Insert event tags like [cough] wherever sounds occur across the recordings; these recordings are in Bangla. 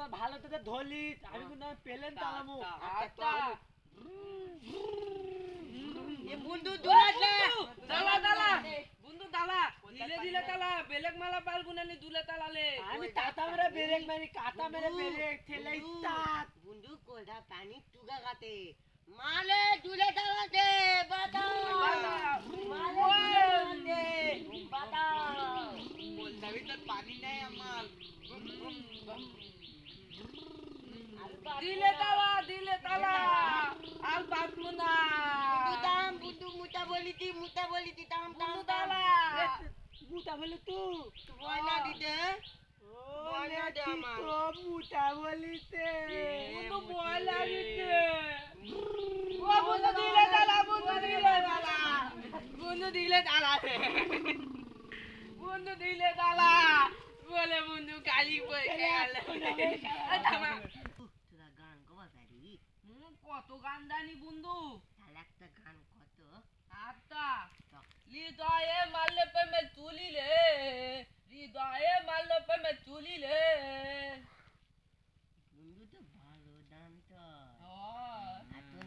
তোরা ভালো থেকে ধরলি আমি কিন্তু পেলেন তালামু। বন্ধু দালা দালা বন্ধু দালা দিলে দিলে তালা বেলেগ মালা পাল গুনানি দুলে তালালে। আমি কাটা মেরে ব্রেক মারি কাটা মেরে ব্রেক ঠেলে ইস্তাত বন্ধু কোলটা পানি টুকা খাতে মালে দুলে দাঁড়াতে বাতা মালে দুলে বাতা দিলে তালা দিলে তালা আর বাঁচবো না বুদ্ধু দাম বুদ্ধু মুতা বলিতি মুতা বলিতি দাম দাম বন্ধু দাম দালা মুটা বলে তুই ময়না দিতে? ও বয়না দে আমার। তো মুটা বলিতে বন্ধু ভয় লাগিছে ও বন্ধু দিলে তালা বন্ধু দিলে তালা বন্ধু দিলে রে বন্ধু দিলে তালা বলে বন্ধু কালি পড়ে গেল। তোরা গান কবা পারি? কত গান জানি বন্ধু? তাহলে একটা গান কত? আত্মা মারলে প্রেমে তুলিলে হৃদয়ে মারলে প্রেমে তুলিলে। বন্ধু ভালো দাম তো। ও, আর তুমি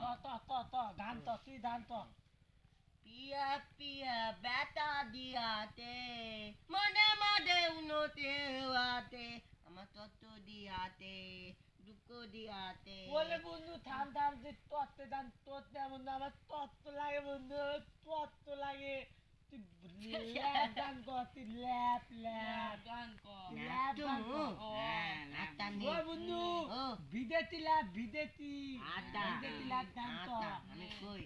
ত ত ত ত গান তো তুই গান তো? পিয়া পিয়া বেটা দিয়াতে মনে উন্নতে হওয়াতে আমার তত্ত্ব দিয়াতে দুঃখ দিয়াতে। বলে বন্ধু থাম থাম যে তত্ত্বে দান তত্ত্বে বন্ধু আমার তত্ত্ব লাগে বন্ধু তত্ত্ব লাগে। তুই ল্যাপ গান কর তুই ল্যাপ ল্যাপ গান কর ও বন্ধু বিদেতি বিদেতি আটা বিদেতি আমি কই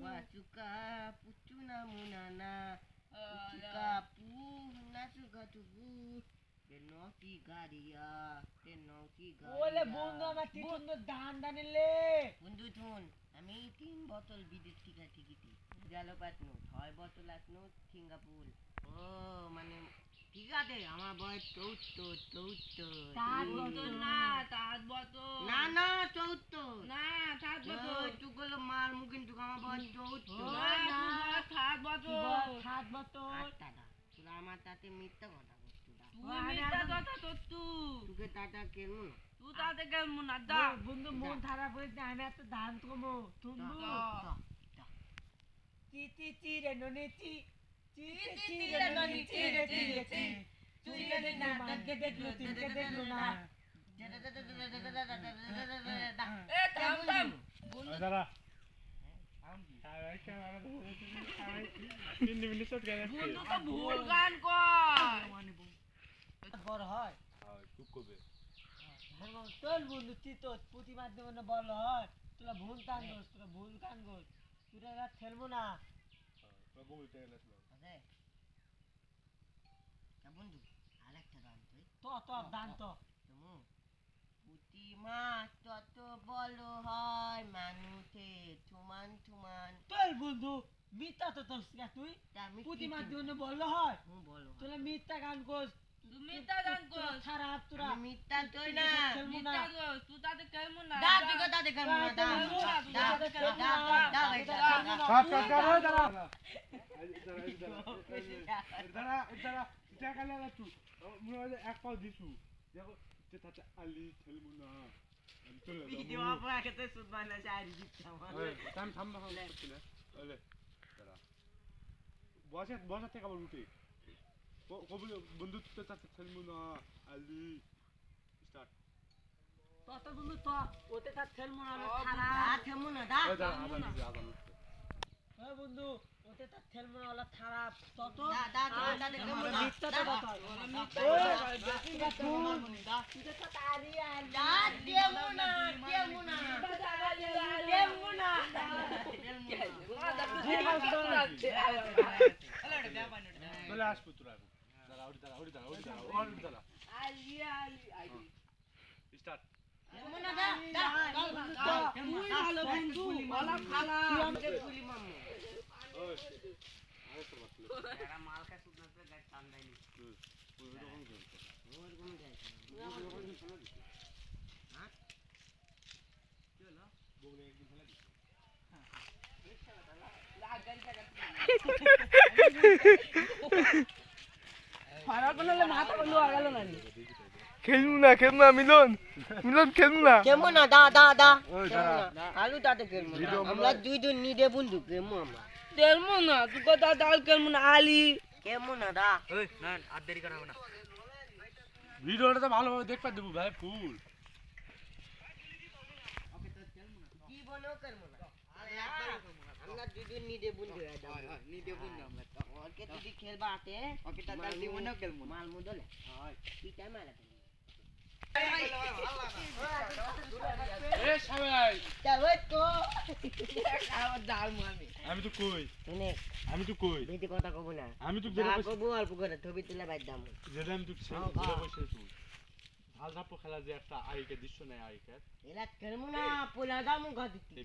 Wasuka namunana Pucuka pu nasuka tubu Denosi garia Denosi বলে বন্ধু আমার কি সুন্দর দান দানিলে বন্ধু শুন আমি তিন বোতল বিদেশ টিকিটি গেল পাতনু ছয় বোতল আসনু সিঙ্গাপুর ও মানে ঠিক আছে আমার বয়স চৌত্তর চৌত্তর। না সাত না না চৌত্তর। না সাত বছর ওই তুগুলো মার মুখ কিন্তু আমার বয়স চৌত্তর। সাত বছর সাত তোরা আমার তাতে মিথ্যা কথা তোকে টাটা কেমন তুই তাতে কেমন না দা বন্ধু মন খারাপ হয়েছে আমি এত ধান কমো তুমু চি চি চি রে ননি চি চি চি রে ননি চি রে চি রে চি চুরি রে না মাকে দেখল তিনকে দেখল না এ থাম থাম দাদা তিন মিনিট শট গেলে বন্ধু তো ভুল গান কর বড় হয়। খুব কবে চল বন্ধু তুই তো পুঁতি মাধ্যমে বল হয়। তোরা ভুল কান গোস তোরা ভুল কান গোস। তোরা এরা খেলব না। বন্ধু আরেকটা গান তুই। তো তো দান তো। মাছ তত বড় হয় মানুষের সমান সমান চল বন্ধু মিথ্যা তো তোর তুই। মাধ্যমে বলল হয়। বলো তোরা মিথ্যা গান গোস মনে হয় এক পাও দিছু দেখো তাতে আলি খেলব না ভিডিও থাম থাম থাম বসে বসে থেকে আবার উঠে কবুল বন্ধু তো তাতে খেলব না আলি স্টার্ট তত বন্ধু তো ওতে তার খেলব না ও, খারাপ দা থেমু না দা ওই দাঁড়া আদান দিছে আদান হ্যাঁ বন্ধু ওতে তার খেলব না ওলা খারাপ তত দা দা তুই দা দেখে মু না মিথ্যা তো কথা দা দেমু না দেমু না দেমু না চলে আসব তোরা দাঁড়া ওটি দাঁড়া ওটি দাঁড়া ওটি দাঁড়া ওটি দাঁড়া স্টার্ট দেমু না দা দা তুই ভালো বন্ধু ভালো [laughs] খালা ওই না ওই ওই খেলা খেলা না। খেলব না খেলব না মিলন। মিলন খেলব না। কেমো না দা দা দা। আলু তাতে কেমো না। আমরা দুই জন নিদে বন্ধু কেমো আমরা। খেলব না তুই কথা ডাল খেলব না আলি। কেমো না দা। ভিডিওটা তো ভালোভাবে দেখতে দেবো ভাই ফুল। কি বলো কেমো না। আমরা দুই জন নিদে বন্ধু নিদে বন্ধু আমরা। আমি তো কই? আমি তো কই? বেশি কথা কব না। আমি তো কব অল্প করে ছবি তুলে বাইর দাম যেটা আমি তো তুই। খেলা যে একটা আইকে দৃশ্য নেই আইকে এলা কেমন পোলা দাম গা দিতে